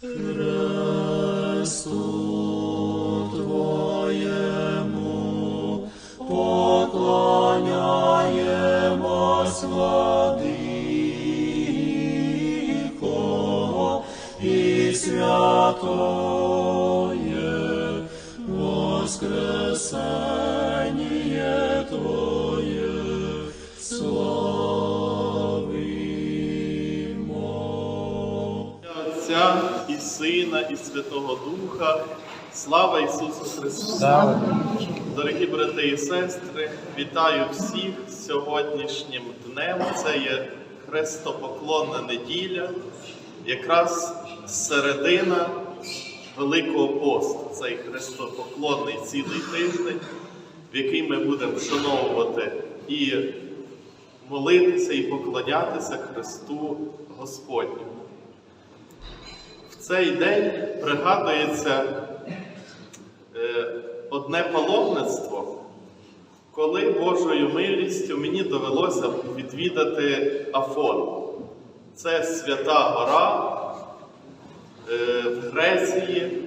Христу поклоняємось і святоє воскресення і Сина, і Святого Духа. Слава Ісусу Христу! Дорогі брати і сестри, вітаю всіх сьогоднішнім днем. Це є хрестопоклонна неділя, якраз середина Великого посту. Цей хрестопоклонний цілий тиждень, в який ми будемо вшановувати і молитися, і поклонятися Христу Господньому. Цей день пригадується е, одне паломництво, коли Божою милістю мені довелося відвідати Афон. Це свята гора е, в Греції,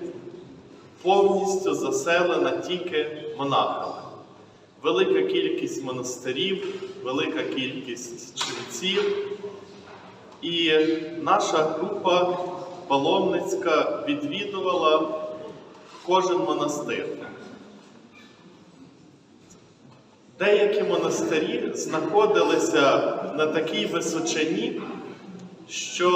повністю заселена тільки монахами. Велика кількість монастирів, велика кількість ченців. І наша група паломницька відвідувала кожен монастир. Деякі монастирі знаходилися на такій височині, що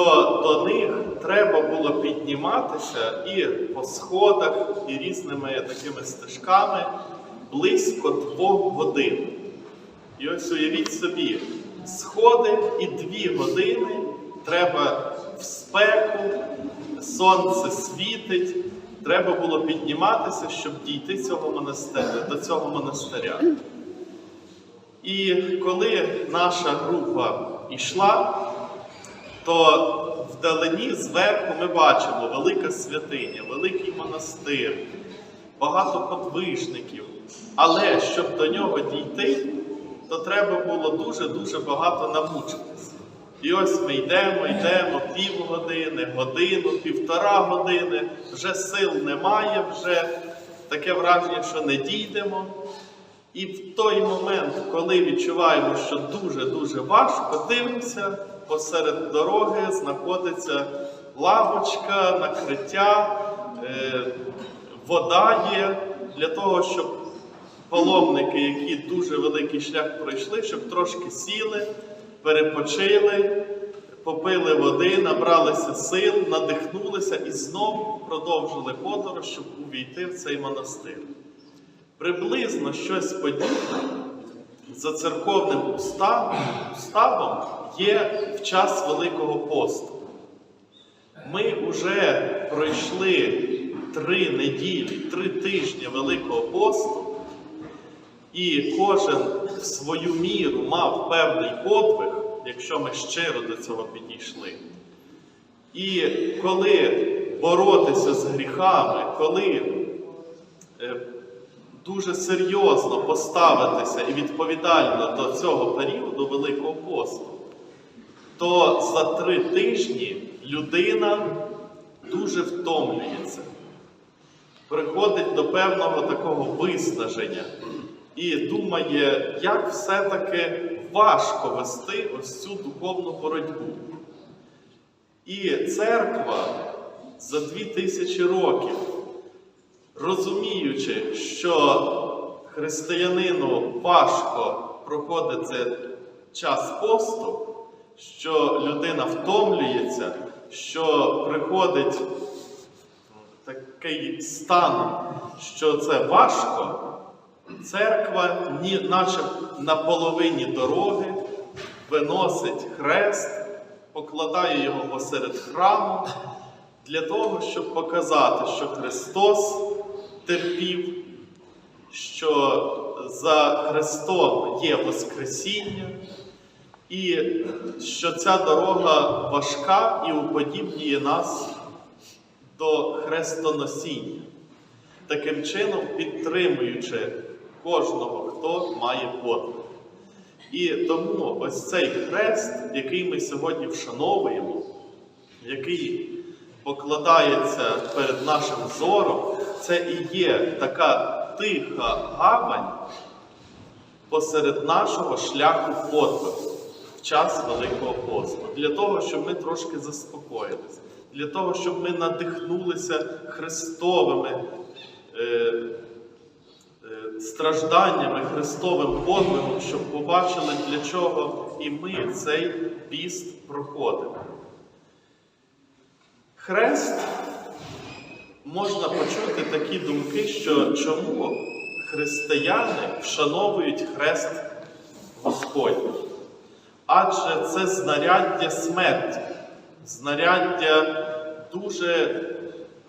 до них треба було підніматися і по сходах, і різними такими стежками близько двох годин. І ось уявіть собі, сходи і дві години треба в спеку, сонце світить, треба було підніматися, щоб дійти цього монастиря, до цього монастиря. І коли наша група йшла, то вдалині зверху ми бачимо велика святиня, великий монастир, багато подвижників. Але щоб до нього дійти, то треба було дуже-дуже багато намучитися. І ось ми йдемо, йдемо півгодини, годину, півтора години, вже сил немає, вже таке враження, що не дійдемо. І в той момент, коли відчуваємо, що дуже-дуже важко, дивимося, посеред дороги знаходиться лавочка, накриття, е, вода є для того, щоб паломники, які дуже великий шлях пройшли, щоб трошки сіли, перепочили, попили води, набралися сил, надихнулися і знову продовжили подорож, щоб увійти в цей монастир. Приблизно щось подібне за церковним уставом, є в час Великого посту. Ми вже пройшли три неділі, три тижні Великого посту, і кожен в свою міру мав певний подвиг, якщо ми щиро до цього підійшли. І коли боротися з гріхами, коли е, дуже серйозно поставитися і відповідально до цього періоду Великого посту, то за три тижні людина дуже втомлюється, приходить до певного такого виснаження і думає, як все-таки важко вести ось цю духовну боротьбу. І церква за дві тисячі років розуміючи, що християнину важко проходить час посту, що людина втомлюється, що приходить такий стан, що це важко, церква, наче на половині дороги, виносить хрест, покладає його посеред храму для того, щоб показати, що Христос терпів, що за Христом є Воскресіння, і що ця дорога важка і уподібнює нас до хрестоносіння, таким чином підтримуючи кожного, хто має подвиг. І тому ось цей хрест, який ми сьогодні вшановуємо, який покладається перед нашим зором, це і є така тиха гавань посеред нашого шляху подвигу в час Великого посту, для того, щоб ми трошки заспокоїлися, для того, щоб ми надихнулися Христовими е, е, стражданнями, Христовим подвигом, щоб побачили, для чого і ми цей піст проходимо. Хрест можна почути такі думки, що чому християни вшановують хрест Господній? Адже це знаряддя смерті, знаряддя дуже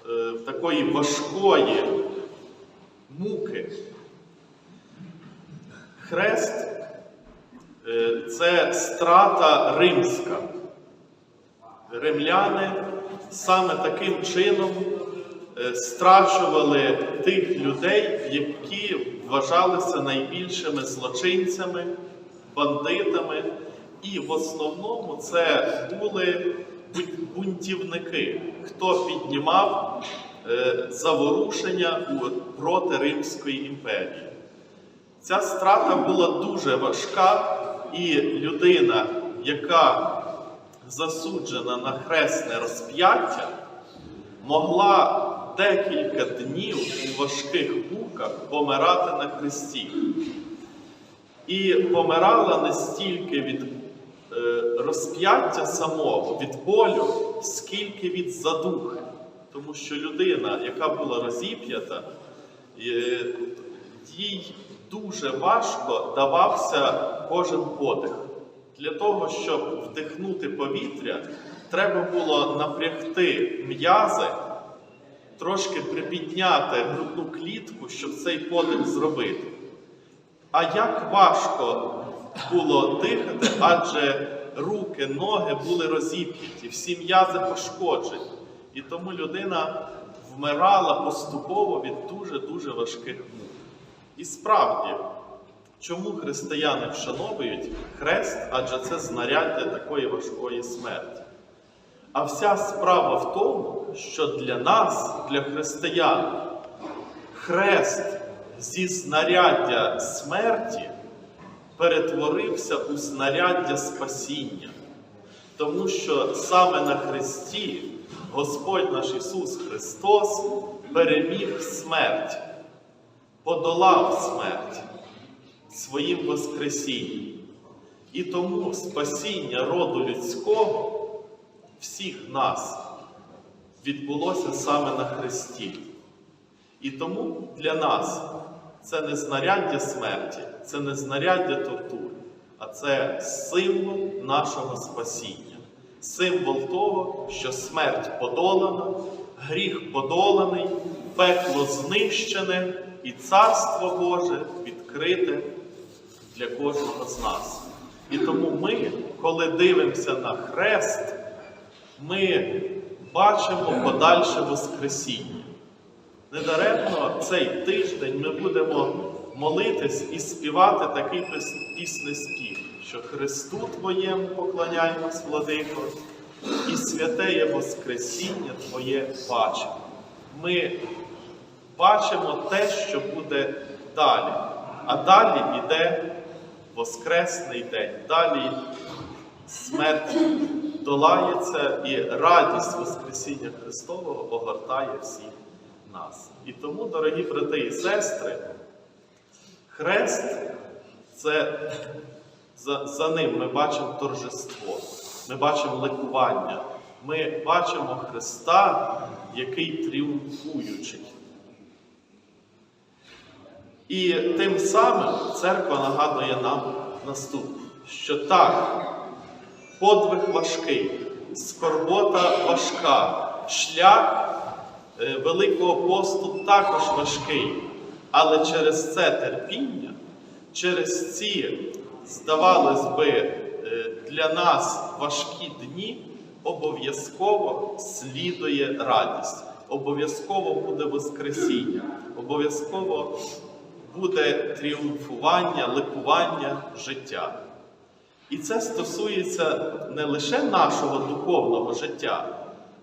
е, такої важкої муки. Хрест е, це страта римська. Римляни саме таким чином е, страчували тих людей, які вважалися найбільшими злочинцями, бандитами. І в основному це були бунтівники, хто піднімав е, заворушення проти Римської імперії. Ця страта була дуже важка, і людина, яка засуджена на хресне розп'яття, могла декілька днів у важких муках помирати на хресті. І помирала не стільки від е, розп'яття самого, від болю, скільки від задухи. Тому що людина, яка була розіп'ята, е, їй дуже важко давався кожен подих. Для того, щоб вдихнути повітря, треба було напрягти м'язи, трошки припідняти грудну клітку, щоб цей подих зробити. А як важко було дихати, адже руки, ноги були розіп'яті, всі м'язи пошкоджені. І тому людина вмирала поступово від дуже-дуже важких мук. І справді, чому християни вшановують хрест, адже це знаряддя такої важкої смерті. А вся справа в тому, що для нас, для християн, хрест зі знаряддя смерті перетворився у знаряддя спасіння. Тому що саме на Христі Господь наш Ісус Христос переміг смерть, подолав смерть своїм Воскресінням. І тому спасіння роду людського, всіх нас, відбулося саме на Христі. І тому для нас це не знаряддя смерті, це не знаряддя тортури, а це символ нашого спасіння, символ того, що смерть подолана, гріх подоланий, пекло знищене і Царство Боже відкрите для кожного з нас. І тому ми, коли дивимося на хрест, ми бачимо подальше Воскресіння. Недаремно цей тиждень ми будемо молитись і співати такий піс- пісний спів, що Христу Твоєму поклоняємось, владико, і святе є Воскресіння Твоє бачимо. Ми бачимо те, що буде далі. А далі йде Воскресний день. Далі смерть долається і радість Воскресіння Христового огортає всіх нас. І тому, дорогі брати і сестри, хрест це за, за ним ми бачимо торжество, ми бачимо ликування, ми бачимо Христа, який тріумфуючий. І тим самим церква нагадує нам наступне, що так, подвиг важкий, скорбота важка, шлях е, Великого посту також важкий, але через це терпіння, через ці, здавалось би, е, для нас важкі дні, обов'язково слідує радість, обов'язково буде Воскресіння, обов'язково буде тріумфування, ликування життя. І це стосується не лише нашого духовного життя,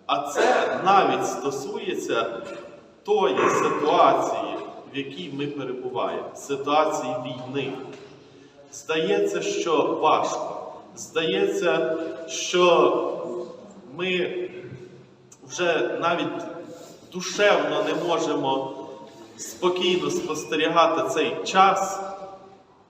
А це навіть стосується тої ситуації, в якій ми перебуваємо, ситуації війни. Здається, що важко. Здається, що ми вже навіть душевно не можемо спокійно спостерігати цей час,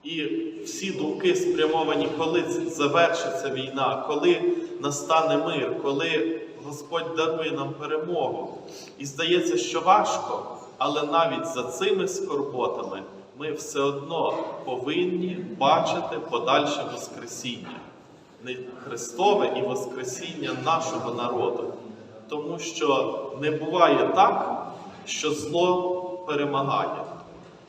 і всі думки спрямовані, коли завершиться війна, коли настане мир, коли Господь дарує нам перемогу. І здається, що важко, але навіть за цими скорботами ми все одно повинні бачити подальше Воскресіння, не Христове і Воскресіння нашого народу. Тому що не буває так, що зло перемагає.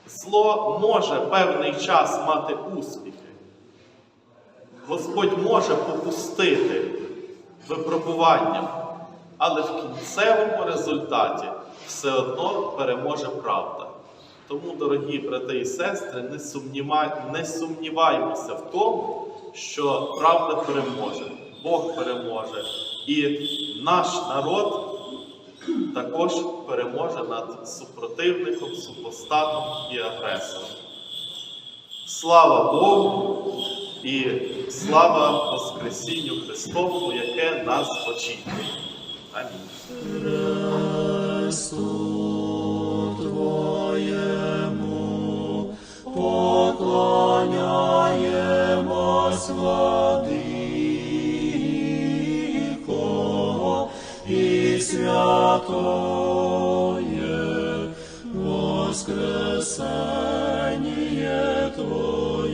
Зло може певний час мати успіхи. Господь може попустити випробування, але в кінцевому результаті все одно переможе правда. Тому, дорогі брати і сестри, не, сумніва... не сумніваємося в тому, що правда переможе, Бог переможе, і наш народ також переможе над супротивником, супостатом і агресором. Слава Богу і слава Воскресінню Христову, яке нас очікує. Амінь. Святоє воскресение. Слава